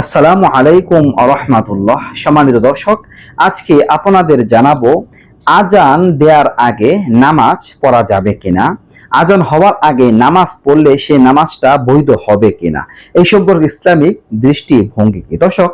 আসসালামু আলাইকুম রহমাতুল্লাহ সম্মানিত দর্শক, আজকে আপনাদের জানাব, আজান দেওয়ার আগে নামাজ পড়া যাবে কিনা? আজান হওয়ার আগে নামাজ পড়লে সে নামাজটা বৈধ হবে কিনা? এই সম্পর্কে ইসলামিক দৃষ্টিভঙ্গি কি? দর্শক,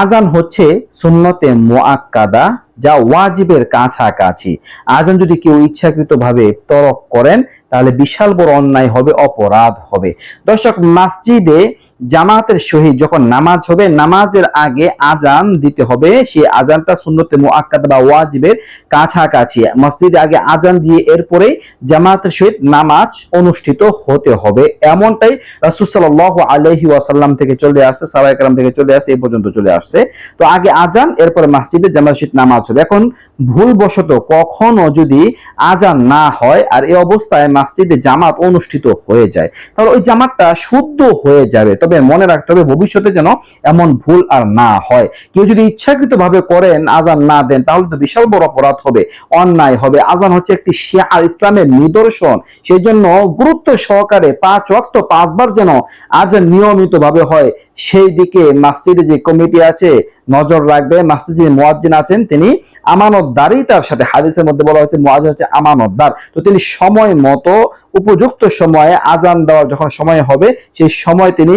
আজান হচ্ছে সুন্নতে মোয়াক্কাদা যা ওয়াজিবের কাছাকাছি। আজান যদি কেউ ইচ্ছাকৃতভাবে তরক করেন, তাহলে বিশাল বড় অন্যায় হবে, অপরাধ হবে। দর্শক, মসজিদে জামাতের সহিত যখন নামাজ হবে, নামাজের আগে আজান দিতে হবে। সেই আজানটা সুন্নতে মুআক্কাদ বা ওয়াজিবের কাছাকাছি। মসজিদে আগে আজান দিয়ে এরপরে জামাতের সহিত নামাজ অনুষ্ঠিত হতে হবে। এমনটাই রাসূল সাল্লাল্লাহু আলাইহি ওয়াসাল্লাম থেকে চলে আসছে, সাহাবায়ে কেরাম থেকে চলে আসছে, এই পর্যন্ত চলে আসছে। তো আগে আজান এরপরে মসজিদে জামাতের সহিত নামাজ হবে। এখন ভুলবশত কখনো যদি আজান না হয় আর এই অবস্থায় মসজিদে জামাত অনুষ্ঠিত হয়ে যায়, তাহলে ওই জামাতটা শুদ্ধ হয়ে যাবে। তবে মনে রাখতে হবে ভবিষ্যতে যেন এমন ভুল আর না হয়। কেউ যদি ইচ্ছাকৃত ভাবে করেন, আজান না দেন, তাহলে তো বিশাল বড় অপরাধ হবে, অন্যায় হবে। আজান হচ্ছে একটি শিয়া ইসলামের নিদর্শন। সেই জন্য গুরুত্ব সহকারে পাঁচ ওয়াক্ত, পাঁচবার যেন আজান নিয়মিত ভাবে হয়, সেই দিকে মসজিদে যে কমিটি আছে নজর রাখবে। মসজিদে যে মুয়াজ্জিন আছেন তিনি। আমানতদারই তার সাথে হাদিসের মধ্যে বলা হচ্ছে মুয়াজ্জিন হচ্ছে আমানতদার। তো তিনি সময় মতো, উপযুক্ত সময়ে আজান দেওয়ার যখন সময় হবে, সেই সময় তিনি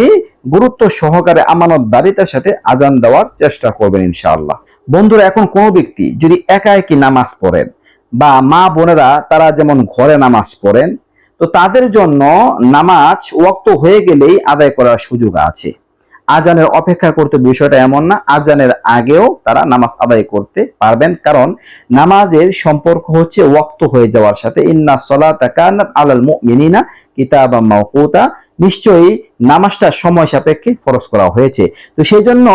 গুরুত্ব সহকারে আমানতদারিতার সাথে আজান দেওয়ার চেষ্টা করবেন ইনশাআল্লাহ। বন্ধুরা, এখন কোনো ব্যক্তি যদি একা একই নামাজ পড়েন বা মা বোনেরা তারা যেমন ঘরে নামাজ পড়েন, তো তাদের জন্য নামাজ ওয়াক্ত হয়ে গেলেই আদায় করার সুযোগ আছে। আজানের অপেক্ষা করতে বিষয়টা এমন না, আজানের আগেও তারা নামাজ আদায় করতে পারবেন, কারণ নামাজের সম্পর্ক হচ্ছে ওয়াক্ত হয়ে যাওয়ার সাথে। ইন্না সলাতা কানাত আলাল মুমিনিনা মাওকুতা। নিশ্চয়ই নামাজটা সময় সাপেক্ষে ফরজ করা হয়েছে। তো সেই জন্য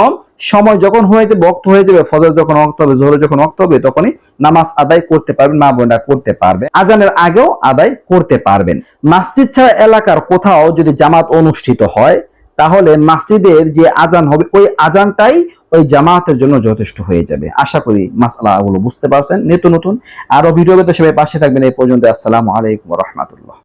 সময় যখন হয়ে যাবে বক্ত হয়ে যাবে, ফজর যখন অক্ত হবে, জোহর যখন অক্ত হবে, তখনই নামাজ আদায় করতে পারবেন, মা বোনরা করতে পারবে। আজানের আগেও আদায় করতে পারবেন। মসজিদ ছাড়া এলাকার কোথাও যদি জামাত অনুষ্ঠিত হয় তাহলে মাসজিদের যে আজান হবে, ওই আজানটাই ওই জামাতের জন্য যথেষ্ট হয়ে যাবে। আশা করি মাসালাগুলো বুঝতে পারছেন। নিত্য নতুন আরও ভিডিও সবাই পাশে থাকবেন। এই পর্যন্ত আসসালামু আলাইকুম রহমতুল্লাহ।